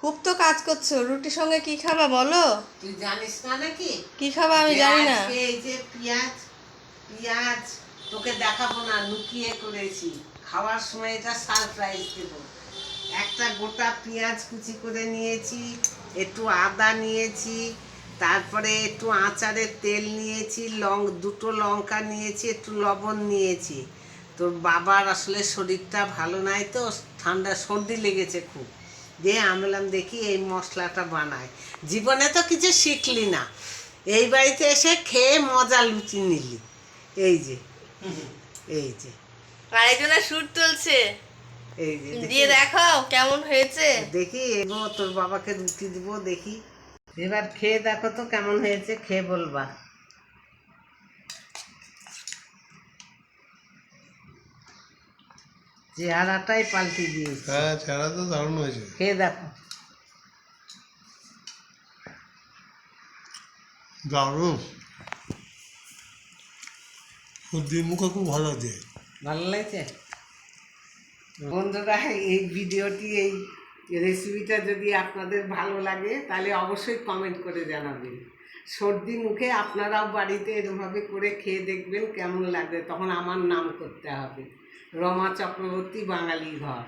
খুব তো কাজ করছ। রুটির সঙ্গে কি খাবা বলো? তুই জানিস না নাকি? কি খাবা আমি জানি না। এই যে পেঁয়াজ পেঁয়াজ তোকে দেখাবো না লুকিয়ে করেছি। খাওয়ার সময় এটা সারপ্রাইজ দেব। একটা গোটা পেঁয়াজ কুচি করে নিয়েছি একটু আদা নিয়েছি তারপরে একটু আচারের তেল নিয়েছি লং দুটো লঙ্কা নিয়েছি একটু লবণ নিয়েছি। তোর বাবার আসলে শরীরটা ভালো নাই তো ঠান্ডা সর্দি লেগেছে খুব। দিয়ে আমি বললাম দেখি এই মশলাটা বানায় জীবনে তো কিছু শিখলি না। এই বাড়িতে এসে খেয়ে মজা লুচি নিলি। এই যে এই যে। আরেকজনের সুর তুলছে। এই যে দিয়ে দেখাও কেমন হয়েছে। দেখি এগো তোর বাবাকে রুটি দিব দেখি। এবার খেয়ে দেখো তো কেমন হয়েছে খেয়ে বলবা। চেহারাটাই পাল্টে দিয়েছে। হ্যাঁ চেহারা তো দারুণ হয়েছে। খেয়ে দেখো। দারুণ। সর্দির মুখে খুব ভালো আছে ভালো লাগছে? বন্ধুরা এই ভিডিওটি এই রেসিপিটা যদি আপনাদের ভালো লাগে তাহলে অবশ্যই কমেন্ট করে জানাবেন। সর্দি মুখে আপনারাও বাড়িতে এরমভাবে করে খেয়ে দেখবেন কেমন লাগবে তখন আমার নাম করতে হবে। রমা চক্রবর্তী, বাঙালি ঘর।